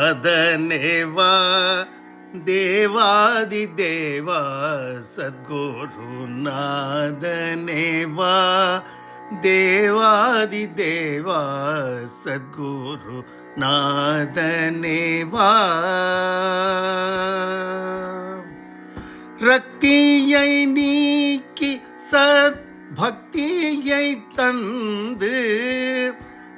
சத்குருநாதனேவா தேவாதி தேவா சத்குருநாதனேவா தேவாதி தேவா சத்குரு நாதனேவா ரக்தியை நீக்கி சத் பக்தியை தந்து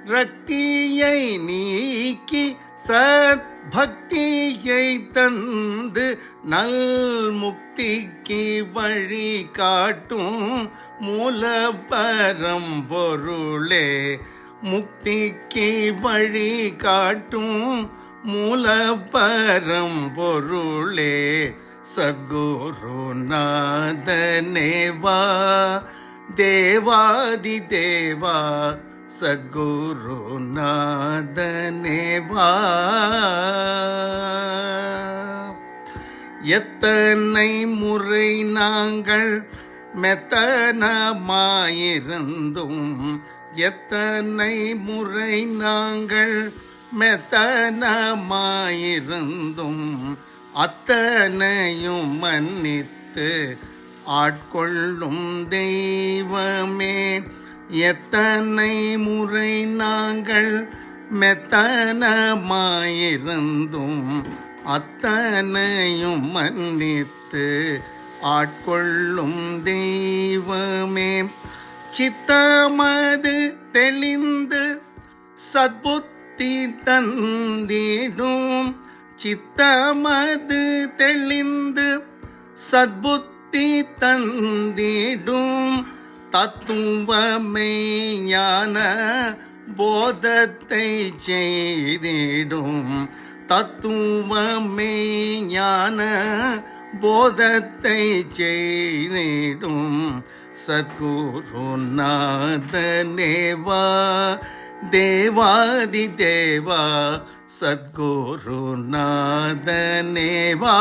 ரத்தியை நீக்கி சத் பக்தியை தந்து நல் முக்திக்கு வழி காட்டும் மூல பரம்பொருளே முக்திக்கு வழி காட்டும் மூல பரம்பொருளே சகுருநாதனேவா தேவாதி தேவா சத்குருநாதனேவா எத்தனை முறை நாங்கள் மெத்தனமாயிருந்தும் எத்தனை முறை நாங்கள் மெத்தனமாயிருந்தும் அத்தனையும் மன்னித்து ஆட்கொள்ளும் தெய்வமே. எத்தனை முறை நாங்கள் மெத்தனமாயிருந்தும் அத்தனையும் மன்னித்து ஆட்கொள்ளும் தெய்வமே. சித்தமது தெளிந்து சத்புத்தி தந்திடும். சித்தமது தெளிந்து சத்புத்தி தந்திடும். தத்துவமே ஞான போதத்தை செய்திடும். தத்துவமே ஞான போதத்தை செய்திடும். சத்குருநாதனேவா தேவாதி தேவா சத்குருநாதனேவா.